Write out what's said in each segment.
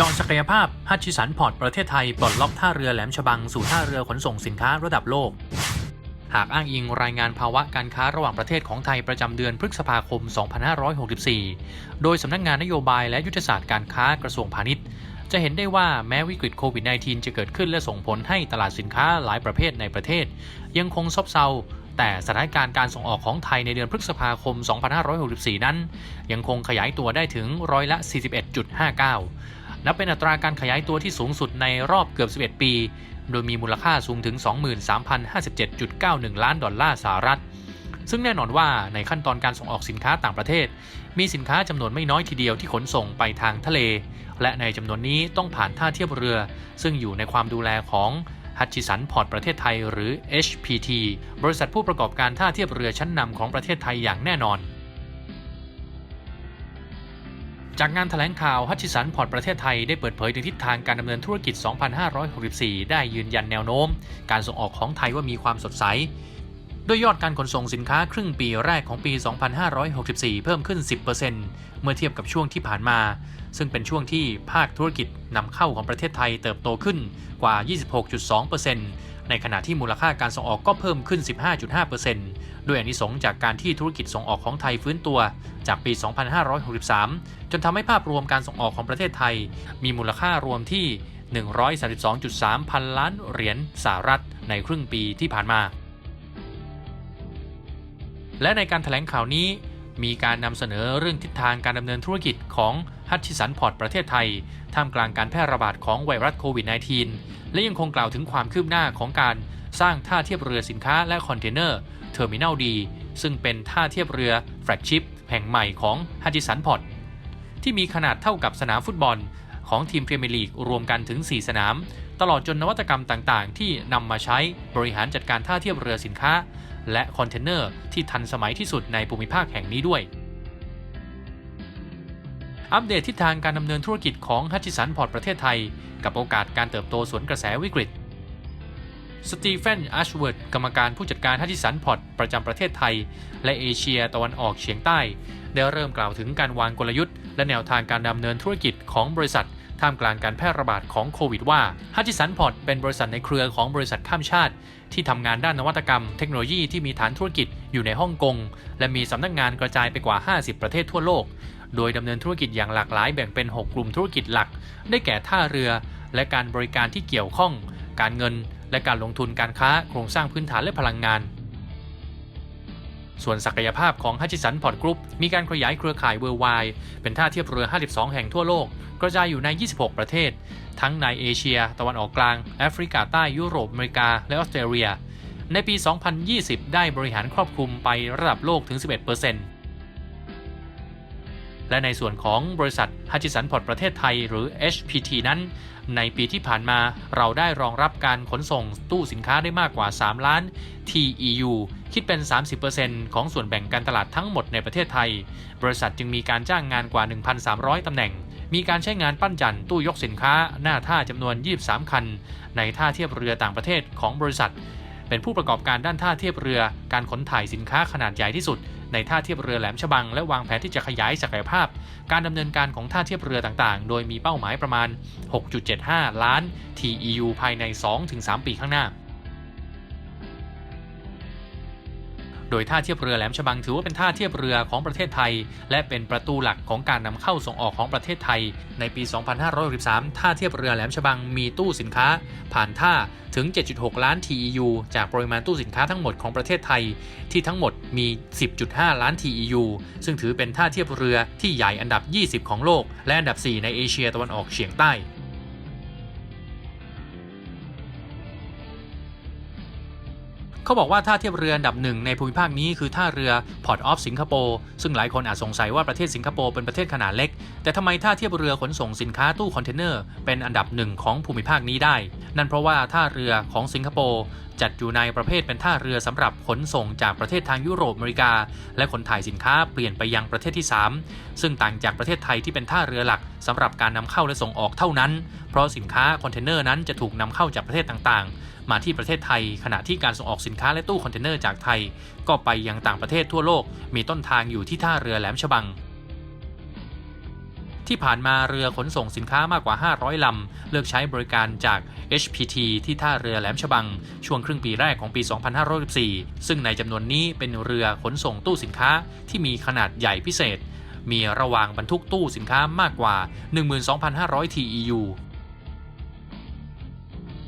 จาะศักยภาพฮัตชิสันพอร์ตประเทศไทยปลดล็อกท่าเรือแหลมฉบังสู่ท่าเรือขนส่งสินค้าระดับโลก หากอ้างอิงรายงานภาวะการค้าระหว่างประเทศของไทยประจำเดือนพฤษภาคม 2564 โดยสำนักงานนโยบายและยุทธศาสตร์การค้ากระทรวงพาณิชย์ จะเห็นได้ว่าแม้วิกฤตโควิด -19 จะเกิดขึ้นและส่งผลให้ตลาดสินค้าหลายประเภทในประเทศ ยังคงซบเซาแต่สถานการณ์การส่งออกของไทยในเดือนพฤษภาคม 2564 นั้น ยังคงขยายตัวได้ถึงร้อยละ 41.59 นับเป็นอัตราการขยายตัวที่สูงสุดในรอบเกือบ 11 ปี โดยมีมูลค่าสูงถึง 23,057.91 ล้านดอลลาร์สหรัฐ ซึ่งแน่นอนว่าในขั้นตอนการส่งออกสินค้าต่างประเทศ มีสินค้าจำนวนไม่น้อยทีเดียวที่ขนส่งไปทางทะเล และในจำนวนนี้ต้องผ่านท่าเทียบเรือ ซึ่งอยู่ในความดูแลของฮัตชิสันพอร์ตประเทศไทยหรือ HPT บริษัทผู้ประกอบการท่าเทียบเรือชั้นนำของประเทศไทยอย่างแน่นอน จากงานถแถลงข่าวฮัชิสันพอร์ตประเทศไทยได้เปิดเผยถึงทิศทางการดำเนินธุรกิจ 2564 ได้ยืนยันแนวโน้ม การส่งออกของไทยว่ามีความสดใสโดยยอดการขนส่งสินค้าครึ่งปีแรกของปี 2564 เพิ่มขึ้น 10%เมื่อเทียบกับช่วงที่ผ่านมา ซึ่งเป็นช่วงที่ภาคธุรกิจนำเข้าของประเทศไทยเติบโตขึ้นกว่า 26.2% ในขณะที่มูลค่าการส่งออกก็เพิ่มขึ้น 15.5%ด้วยอนิสงส์จากการที่ธุรกิจส่งออกของไทยฟื้นตัว จากปี 2563 จนทำให้ภาพรวมการส่งออกของประเทศไทย มีมูลค่ารวมที่ 132.3 พันล้านเหรียญสหรัฐในครึ่งปีที่ผ่านมา และในการถแถลงข่าวนี้ มีการนำเสนอเรื่องทิศทางการดำเนินธุรกิจของฮัตชิสันพอร์ตประเทศไทย ท่ามกลางการแพร่ระบาดของไวรัสโควิด -19 และยังคงกล่าวถึงความคืบหน้าของการสร้างท่าเทียบเรือสินค้าและคอนเทนเนอร์เทอร์มินัลดีซึ่งเป็นท่าเทียบเรือแฟลกชิพแห่งใหม่ของฮัตชิสันพอร์ตที่มีขนาดเท่ากับสนามฟุตบอลของทีมพรีเมียร์ลีกรวมกันถึง 4 สนาม ตลอดจนนวัตกรรมต่างๆ ที่นำมาใช้บริหารจัดการท่าเทียบเรือสินค้า และคอนเทนเนอร์ที่ทันสมัยที่สุดในภูมิภาคแห่งนี้ด้วย อัปเดตทิศทางการดำเนินธุรกิจของฮัตชิสันพอร์ตประเทศไทย กับโอกาสการเติบโตสวนกระแสวิกฤตสตีเฟนอัชเวิร์ดกรรมการผู้จัดการฮัตชิสันพอร์ตประจำประเทศไทย และเอเชียตะวันออกเฉียงใต้ ได้เริ่มกล่าวถึงการวางกลยุทธ์ และแนวทางการดำเนินธุรกิจของบริษัท ท่ามกลางการแพร่ระบาดของโควิดว่าฮัตจิสันพอร์ตเป็นบริษัทในเครือของบริษัทข้ามชาติ ที่ทำงานด้านนวัตกรรมเทคโนโลยีที่มีฐานธุรกิจอยู่ในฮ่องกง และมีสำนักงานกระจายไปกว่า 50 ประเทศทั่วโลก โดยดำเนินธุรกิจอย่างหลากหลายแบ่งเป็น 6 กลุ่มธุรกิจหลัก ได้แก่ท่าเรือ และการบริการที่เกี่ยวข้อง การเงิน และการลงทุนการค้าโครงสร้างพื้นฐานและพลังงาน ส่วนศักยภาพของฮัจิสันพอร์ตกรุ๊ปมีการขยายเครือข่ายเวอร์ไวเป็นท่าเทียบเรือ 52 แห่งทั่วโลก กระจายอยู่ใน 26 ประเทศ ทั้งในเอเชีย ตะวันออกกลาง แอฟริกาใต้ยุโรปอเมริกา และออสเตรเลีย ในปี 2020 ได้บริหารครอบคลุมไประดับโลกถึง 11% และในส่วนของบริษัทฮัจิสันพอร์ตประเทศไทยหรือ HPT นั้น ในปีที่ผ่านมาเราได้รองรับการขนส่งตู้สินค้าได้มากกว่า 3 ล้าน TEU คิดเป็น 30%ของส่วนแบ่งการตลาดทั้งหมดในประเทศไทย บริษัทจึงมีการจ้างงานกว่า 1,300 ตำแหน่ง มีการใช้งานปั้นจันตู้ยกสินค้า หน้าท่าจำนวน 23 คัน ในท่าเทียบเรือต่างประเทศของบริษัท เป็นผู้ประกอบการด้านท่าเทียบเรือ การขนถ่ายสินค้าขนาดใหญ่ที่สุด ในท่าเทียบเรือแหลมฉบังและวางแผนที่จะขยายศักยภาพ การดำเนินการของท่าเทียบเรือต่างๆ โดยมีเป้าหมายประมาณ 6.75 ล้าน TEU ภายใน 2-3 ปีข้างหน้า โดยท่าเทียบเรือแหลมฉบังถือว่าเป็นท่าเทียบเรือของประเทศไทย และเป็นประตูหลักของการนำเข้าส่งออกของประเทศไทย ในปี 2563 ท่าเทียบเรือแหลมฉบังมีตู้สินค้า ผ่านท่าถึง 7.6 ล้าน TEU จากปริมาณตู้สินค้าทั้งหมดของประเทศไทย ที่ทั้งหมดมี 10.5 ล้าน TEU ซึ่งถือเป็นท่าเทียบเรือที่ใหญ่อันดับ 20 ของโลก และอันดับ 4 ในเอเชียตะวันออกเฉียงใต้ เขาบอกว่าท่าเทียบเรืออันดับหนึ่งในภูมิภาคนี้คือท่าเรือพอร์ตออฟสิงคโปร์ซึ่งหลายคนอาจสงสัยว่าประเทศสิงคโปร์เป็นประเทศขนาดเล็ก แต่ทำไมท่าเทียบเรือขนส่งสินค้าตู้คอนเทนเนอร์เป็นอันดับหนึ่งของภูมิภาคนี้ได้ นั่นเพราะว่าท่าเรือของสิงคโปร์ จัดอยู่ในประเภทเป็นท่าเรือสำหรับขนส่งจากประเทศทางยุโรปอเมริกา และขนถ่ายสินค้าเปลี่ยนไปยังประเทศที่ 3 ซึ่งต่างจากประเทศไทยที่เป็นท่าเรือหลักสำหรับการนำเข้าและส่งออกเท่านั้น เพราะสินค้าคอนเทนเนอร์นั้นจะถูกนำเข้าจากประเทศต่างๆ มาที่ประเทศไทย ขณะที่การส่งออกสินค้าและตู้คอนเทนเนอร์จากไทย ก็ไปยังต่างประเทศทั่วโลก มีต้นทางอยู่ที่ท่าเรือแหลมฉบัง ที่ผ่านมาเรือขนส่งสินค้ามากกว่า 500 ลำ เลือกใช้บริการจาก HPT ที่ท่าเรือแหลมฉบัง ช่วงครึ่งปีแรกของปี 2564 ซึ่งในจำนวนนี้เป็นเรือขนส่งตู้สินค้าที่มีขนาดใหญ่พิเศษ มีระหว่างบรรทุกตู้สินค้ามากกว่า 12,500 TEU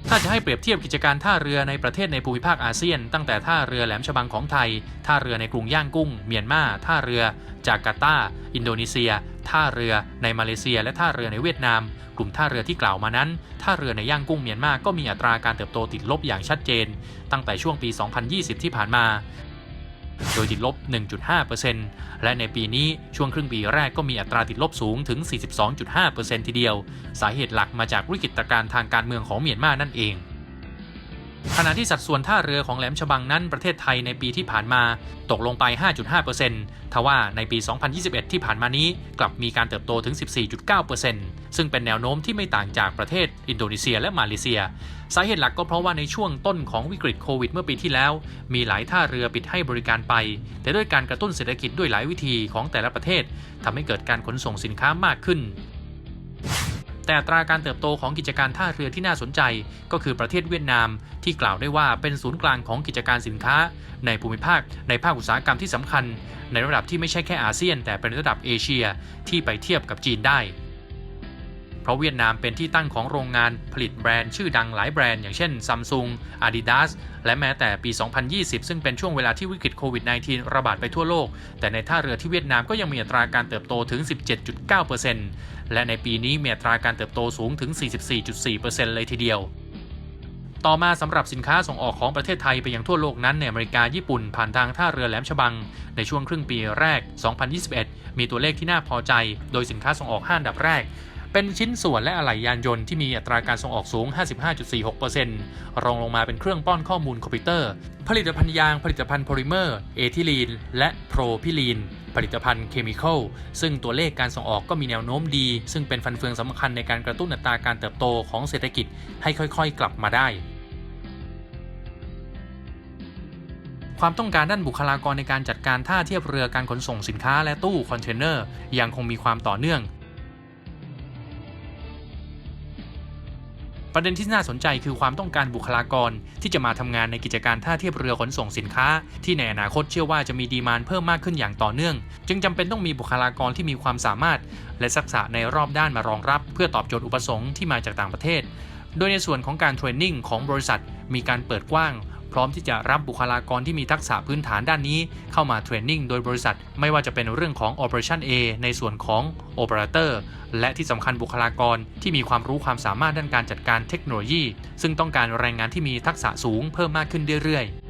ถ้าจะให้เปรียบเทียบกิจการท่าเรือในประเทศในภูมิภาคอาเซียน ตั้งแต่ท่าเรือแหลมฉบังของไทย ท่าเรือในกรุงย่างกุ้ง เมียนมา ท่าเรือ จาการ์ตา อินโดนีเซีย ท่าเรือในมาเลเซีย และท่าเรือในเวียดนาม กลุ่มท่าเรือที่กล่าวมานั้น ท่าเรือในย่างกุ้งเมียนมาก็มีอัตราการเติบโตติดลบอย่างชัดเจน ตั้งแต่ช่วงปี 2020 ที่ผ่านมา โดยติดลบ 1.5%และในปีนี้ช่วงครึ่งปีแรกก็มีอัตราติดลบสูงถึง 42.5%ทีเดียว สาเหตุหลักมาจากวิกฤตการณ์ทางการเมืองของเมียนมานั่นเอง ขณะที่สัดส่วนท่าเรือของแหลมฉบังนั้นประเทศไทยในปีที่ผ่านมาตกลงไป 5.5%ทว่าในปี 2021 ที่ผ่านมานี้กลับมีการเติบโตถึง 14.9%ซึ่งเป็นแนวโน้มที่ไม่ต่างจากประเทศอินโดนีเซียและมาเลเซีย สาเหตุหลักก็เพราะว่าในช่วงต้นของวิกฤตโควิดเมื่อปีที่แล้ว มีหลายท่าเรือปิดให้บริการไป แต่ด้วยการกระตุ้นเศรษฐกิจด้วยหลายวิธีของแต่ละประเทศทำให้เกิดการขนส่งสินค้ามากขึ้น แต่อัตราการเติบโตของกิจการท่าเรือที่น่าสนใจ ก็คือประเทศเวียดนามที่กล่าวได้ว่าเป็นศูนย์กลางของกิจการสินค้า ในภูมิภาค ในภาคอุตสาหกรรมที่สำคัญ ในระดับที่ไม่ใช่แค่อาเซียน แต่เป็นระดับเอเชียที่ไปเทียบกับจีนได้ เพราะเวียดนามเป็นที่ตั้งของโรงงานผลิตแบรนด์ชื่อดังหลายแบรนด์อย่างเช่น Samsung Adidas และแม้แต่ปี 2020 ซึ่งเป็นช่วงเวลาที่วิกฤตโควิด -19 ระบาดไปทั่วโลก แต่ในท่าเรือที่เวียดนามก็ยังมีอัตราการเติบโตถึง 17.9%และในปีนี้มีอัตราการเติบโตสูงถึง 44.4%เลยทีเดียวต่อมาสำหรับสินค้าส่งออกของประเทศไทยไปยังทั่วโลกนั้นในอเมริกาญี่ปุ่นผ่านทางท่าเรือแหลมฉบัง ในช่วงครึ่งปีแรก 2021 มีตัวเลขที่น่าพอใจ โดยสินค้าส่งออก 5 อันดับแรก เป็นชิ้นส่วนและอะไหล่ยานยนต์ที่มีอัตราการส่งออกสูง 55.46%รองลงมาเป็นเครื่องป้อนข้อมูลคอมพิวเตอร์ ผลิตภัณฑ์ยาง ผลิตภัณฑ์โพลิเมอร์ เอทิลีน และโพรพิลีน ผลิตภัณฑ์เคมีคอล ซึ่งตัวเลขการส่งออกก็มีแนวโน้มดี ซึ่งเป็นฟันเฟืองสำคัญในการกระตุ้นอัตราการเติบโตของเศรษฐกิจให้ค่อยๆ กลับมาได้ความต้องการด้านบุคลากรในการจัดการท่าเทียบเรือการขนส่งสินค้าและตู้คอนเทนเนอร์ยังคงมีความต่อเนื่อง ประเด็นที่น่าสนใจคือความต้องการบุคลากรที่จะมาทำงานในกิจการท่าเทียบเรือขนส่งสินค้า ที่ในอนาคตเชื่อว่าจะมีดีมานเพิ่มมากขึ้นอย่างต่อเนื่อง จึงจำเป็นต้องมีบุคลากรที่มีความสามารถ และทักษะในรอบด้านมารองรับ เพื่อตอบโจทย์อุปสงค์ที่มาจากต่างประเทศ โดยในส่วนของการเทรนนิ่งของบริษัทมีการเปิดกว้าง พร้อมที่จะรับบุคลากรที่มีทักษะพื้นฐานด้านนี้ เข้ามาเทรนนิ่งโดยบริษัท ไม่ว่าจะเป็นเรื่องของ Operation A ในส่วนของ Operator และที่สำคัญบุคลากรที่มีความรู้ความสามารถด้านการจัดการเทคโนโลยี ซึ่งต้องการแรงงานที่มีทักษะสูงเพิ่มมากขึ้นเรื่อยๆ